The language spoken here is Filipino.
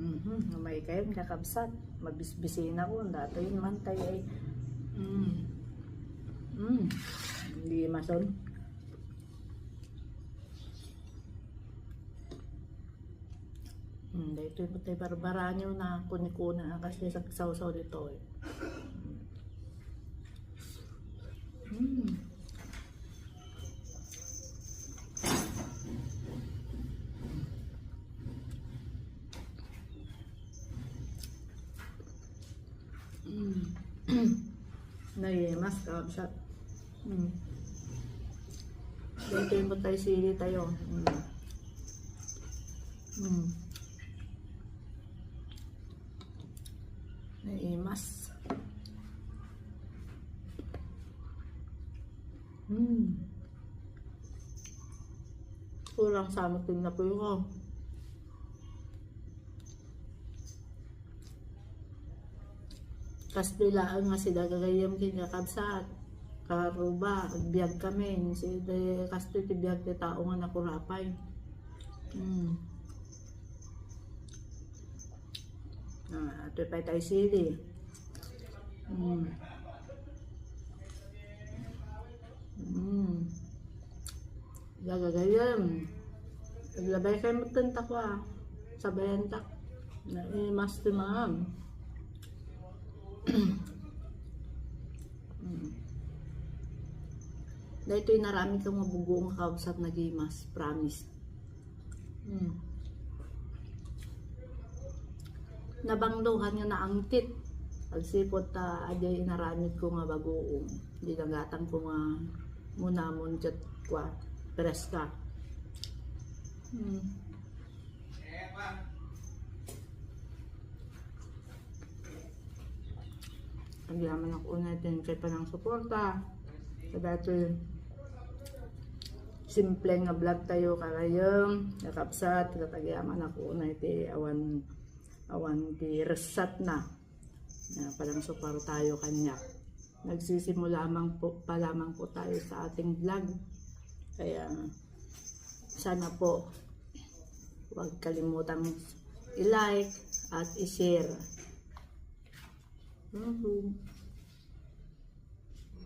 Mhm, may kayo kakabsat. Mabisbisin ako. Dati yun man tayo ay. Mm. Mm. Hindi mason. Hmm, dito yung tayo barbara nyo na kunikuna kasi sa sausaw dito eh. Mm. Naimas ka siya. Mm. Dito yung tayo sili tayo. Mm. Mm. Naimas. Mm. Kurang sa amin na po yun. Kas bilaan nga sila gagayam kinakabsat. Karuba, biyag kami. Si de kasto ti biyag ti tao nga nakurapay. Mm. Ah, ito pa tayo sili. Mm. Mm. Gagagayam. Naglabay kayo magtanta ko ah. Sabayan tak. Na eh, mas timam. Dahil ito'y narami kang mabugong kausap na gimas. Promise. Mm. Nabangduhan nga na ang tit. Pagsipot ta aday inaramid ko nga bagoong. Di nagatan ko nga muna mon chat kwa preska. Hmm. Ang yaman ako natin kay panang suporta. Sa dati simple nga vlog tayo karayong nakapsat katagyaman ako na iti awan awan ti resat na. Na palang suparo tayo kanya. Nagsisimula lamang po pa lamang po tayo sa ating vlog. Kaya sana po huwag kalimutang i-like at i-share 然后。